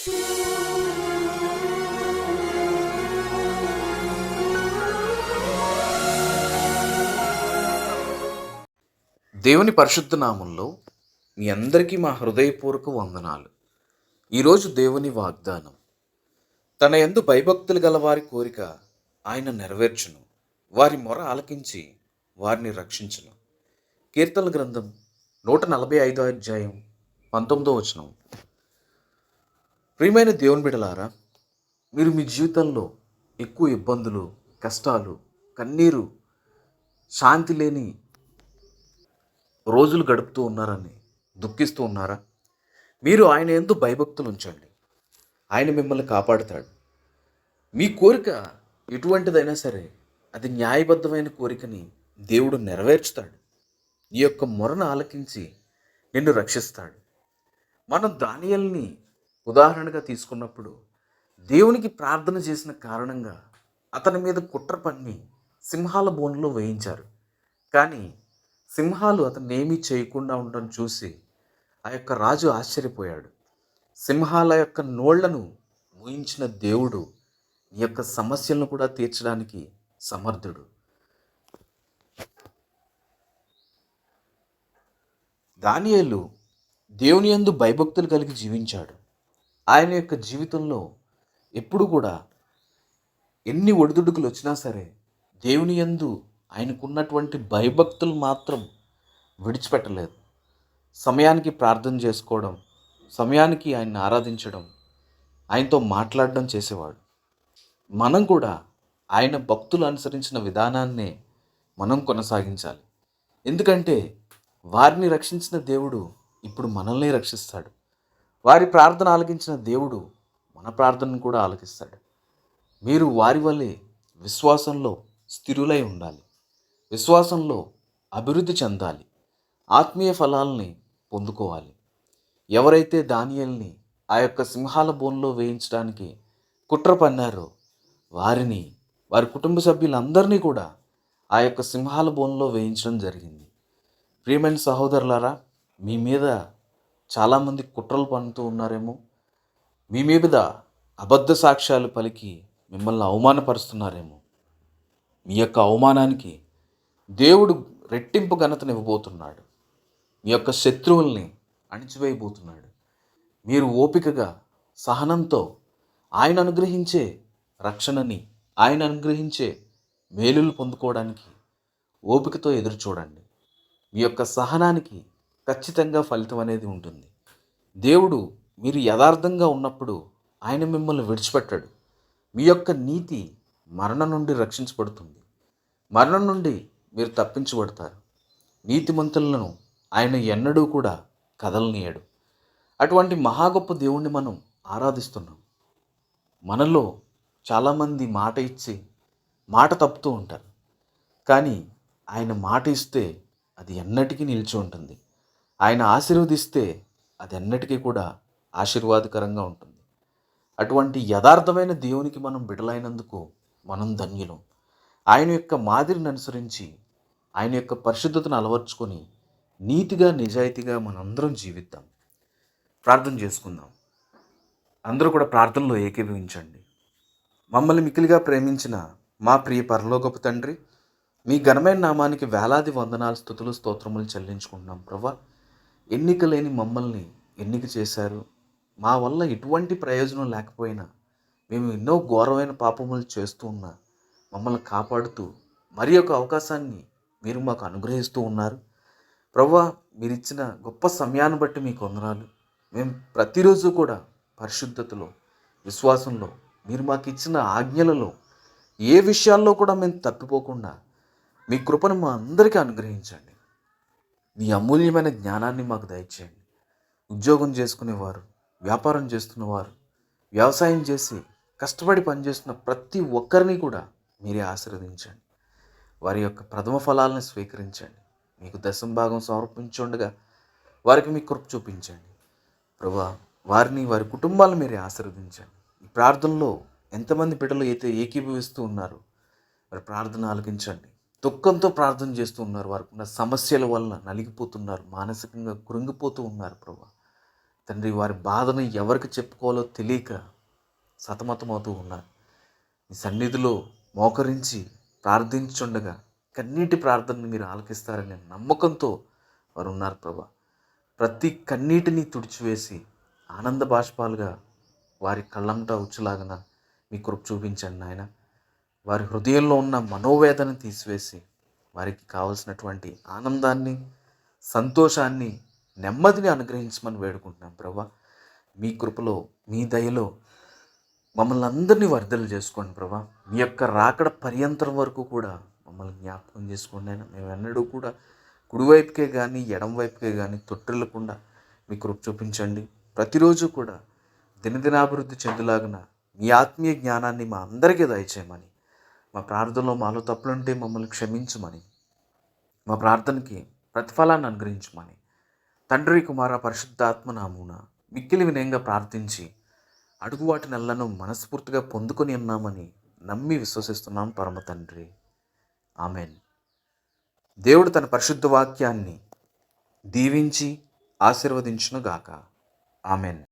దేవుని పరిశుద్ధ నామంలో మీ అందరికీ మా హృదయపూర్వక వందనాలు. ఈరోజు దేవుని వాగ్దానం. తన ఎందు భయభక్తులు గల వారి కోరిక ఆయన నెరవేర్చును. వారి మొర ఆలకించి వారిని రక్షించును. కీర్తన గ్రంథం నూట నలభై ఐదో అధ్యాయం పంతొమ్మిదో వచనం. ప్రియమైన దేవుని బిడలారా మీరు మీ జీవితంలో ఎక్కువ ఇబ్బందులు కష్టాలు కన్నీరు శాంతి లేని రోజులు గడుపుతూ ఉన్నారని దుఃఖిస్తూ ఉన్నారా? మీరు ఆయన ఎందు భయభక్తులు ఉంచండి. ఆయన మిమ్మల్ని కాపాడుతాడు. మీ కోరిక ఎటువంటిదైనా సరే అది న్యాయబద్ధమైన కోరికని దేవుడు నెరవేర్చుతాడు. ఈ యొక్క మొరను ఆలకించి నిన్ను రక్షిస్తాడు. మనం దానియల్ని ఉదాహరణగా తీసుకున్నప్పుడు దేవునికి ప్రార్థన చేసిన కారణంగా అతని మీద కుట్ర పన్ని సింహాల బోన్లో వేయించారు. కానీ సింహాలు అతన్ని ఏమీ చేయకుండా ఉండడం చూసి ఆ యొక్క రాజు ఆశ్చర్యపోయాడు. సింహాల యొక్క నోళ్ళను ఊహించిన దేవుడు నీ యొక్క సమస్యలను కూడా తీర్చడానికి సమర్థుడు. దానియేలు దేవుని యందు భయభక్తులు కలిగి జీవించాడు. ఆయన యొక్క జీవితంలో ఎప్పుడు కూడా ఎన్ని ఒడిదుడుకులు వచ్చినా సరే దేవుని యందు ఆయనకున్నటువంటి భయభక్తులు మాత్రం విడిచిపెట్టలేదు. సమయానికి ప్రార్థన చేసుకోవడం సమయానికి ఆయన్ని ఆరాధించడం ఆయనతో మాట్లాడడం చేసేవాడు. మనం కూడా ఆయన భక్తులు అనుసరించిన విధానాన్నే మనం కొనసాగించాలి. ఎందుకంటే వారిని రక్షించిన దేవుడు ఇప్పుడు మనల్ని రక్షిస్తాడు. వారి ప్రార్థన ఆలకించిన దేవుడు మన ప్రార్థనను కూడా ఆలకిస్తాడు. మీరు వారి వల్లే విశ్వాసంలో స్థిరులై ఉండాలి. విశ్వాసంలో అభివృద్ధి చెందాలి. ఆత్మీయ ఫలాల్ని పొందుకోవాలి. ఎవరైతే దానియల్ని ఆ యొక్క సింహాల బోన్లో వేయించడానికి కుట్ర పన్నారో వారిని వారి కుటుంబ సభ్యులందరినీ కూడా ఆ యొక్క సింహాల బోన్లో వేయించడం జరిగింది. ప్రియమైన సహోదరులారా మీ మీద చాలామంది కుట్రలు పన్నుతూ ఉన్నారేమో. మీ మీద అబద్ధ సాక్ష్యాలు పలికి మిమ్మల్ని అవమానపరుస్తున్నారేమో. మీ యొక్క అవమానానికి దేవుడు రెట్టింపు ఘనతనివ్వబోతున్నాడు. మీ యొక్క శత్రువుల్ని అణిచివేయబోతున్నాడు. మీరు ఓపికగా సహనంతో ఆయన అనుగ్రహించే రక్షణని ఆయన అనుగ్రహించే మేలులు పొందుకోవడానికి ఓపికతో ఎదురు చూడండి మీ యొక్క సహనానికి ఖచ్చితంగా ఫలితం అనేది ఉంటుంది. దేవుడు మీరు యథార్థంగా ఉన్నప్పుడు ఆయన మిమ్మల్ని విడిచిపెట్టాడు. మీ యొక్క నీతి మరణం నుండి రక్షించబడుతుంది. మరణం నుండి మీరు తప్పించబడతారు. నీతిమంతులను ఆయన ఎన్నడూ కూడా కదలనీయడు. అటువంటి మహా గొప్ప దేవుణ్ణి మనం ఆరాధిస్తున్నాం. మనలో చాలామంది మాట ఇచ్చి మాట తప్పుతూ ఉంటారు. కానీ ఆయన మాట ఇస్తే అది ఎన్నటికీ నిలిచి ఉంటుంది. ఆయన ఆశీర్వదిస్తే అది ఎన్నటికీ కూడా ఆశీర్వాదకరంగా ఉంటుంది. అటువంటి యథార్థమైన దేవునికి మనం బిడలైనందుకు మనం ధన్యులం. ఆయన యొక్క మాదిరిని అనుసరించి ఆయన యొక్క పరిశుద్ధతను అలవర్చుకొని నీతిగా నిజాయితీగా మనందరం జీవిద్దాం. ప్రార్థన చేసుకుందాం. అందరూ కూడా ప్రార్థనలో ఏకీభవించండి. మమ్మల్ని మికిలిగా ప్రేమించిన మా ప్రియ పరలోకపు తండ్రి మీ ఘనమైన నామానికి వేలాది వందనాలు స్థుతులు స్తోత్రములు చెల్లించుకుంటున్నాం. ప్రభా ఎన్నిక లేని మమ్మల్ని ఎన్నిక చేశారు. మా వల్ల ఎటువంటి ప్రయోజనం లేకపోయినా మేము ఎన్నో ఘోరమైన పాపములు చేస్తూ ఉన్నా మమ్మల్ని కాపాడుతూ మరి ఒక అవకాశాన్ని మీరు మాకు అనుగ్రహిస్తూ ఉన్నారు. ప్రవ్వా మీరు ఇచ్చిన గొప్ప సమయాన్ని బట్టి మీకు వందనాలు మేము ప్రతిరోజు కూడా పరిశుద్ధతలో విశ్వాసంలో మీరు మాకు ఇచ్చిన ఆజ్ఞలలో ఏ విషయాల్లో కూడా మేము తప్పిపోకుండా మీ కృపను మా అందరికీ అనుగ్రహించండి. మీ అమూల్యమైన జ్ఞానాన్ని మాకు దయచేయండి. ఉద్యోగం చేసుకునేవారు వ్యాపారం చేస్తున్నవారు వ్యవసాయం చేసి కష్టపడి పనిచేస్తున్న ప్రతి ఒక్కరిని కూడా మీరే ఆశీర్వదించండి. వారి యొక్క ప్రథమ ఫలాలను స్వీకరించండి. మీకు దశం భాగం సమర్పించుండగా వారికి మీ కృప చూపించండి. ప్రభా వారిని వారి కుటుంబాలను మీరే ఆశీర్వదించండి. ఈ ప్రార్థనలో ఎంతమంది బిడ్డలు అయితే ఏకీభవిస్తూ ఉన్నారో వారి ప్రార్థన ఆలకించండి. దుఃఖంతో ప్రార్థన చేస్తూ ఉన్నారు. వారికి ఉన్న సమస్యల వలన నలిగిపోతున్నారు. మానసికంగా కృంగిపోతూ ఉన్నారు ప్రభా. తండ్రి వారి బాధను ఎవరికి చెప్పుకోవాలో తెలియక సతమతమవుతూ ఉన్నారు. మీ సన్నిధిలో మోకరించి ప్రార్థించుండగా కన్నీటి ప్రార్థనని మీరు ఆలకిస్తారనే నమ్మకంతో వారు ఉన్నారు ప్రభా. ప్రతి కన్నీటిని తుడిచివేసి ఆనంద బాష్పాలుగా వారి కళ్ళంట ఉచ్చులాగన మీ కృప చూపించండి నాయనా. వారి హృదయంలో ఉన్న మనోవేదన తీసివేసి వారికి కావలసినటువంటి ఆనందాన్ని సంతోషాన్ని నెమ్మదిని అనుగ్రహించమని వేడుకుంటున్నాం ప్రభా. మీ కృపలో మీ దయలో మమ్మల్ని అందరినీ వర్ధలు చేసుకోండి ప్రభా. మీ యొక్క రాకడ పర్యంతరం వరకు కూడా మమ్మల్ని జ్ఞాపకం చేసుకోండి అయినా మేము ఎన్నడూ కూడా కుడివైపుకే కానీ ఎడం వైపుకే కానీ తొట్టిల్లకుండా మీ కృప చూపించండి. ప్రతిరోజు కూడా దినదినాభివృద్ధి చెందులాగిన మీ ఆత్మీయ జ్ఞానాన్ని మా అందరికీ దయచేయమని మా ప్రార్థనలో మాలో తప్పులుంటే మమ్మల్ని క్షమించమని మా ప్రార్థనకి ప్రతిఫలాన్ని అనుగ్రహించమని తండ్రి కుమార పరిశుద్ధాత్మ నామున మిక్కిలి వినయంగా ప్రార్థించి అడుగు వాటి నెలను మనస్ఫూర్తిగా పొందుకొని ఉన్నామని నమ్మి విశ్వసిస్తున్నాం పరమ తండ్రి. ఆమెన్. దేవుడు తన పరిశుద్ధ వాక్యాన్ని దీవించి ఆశీర్వదించునుగాక. ఆమెన్.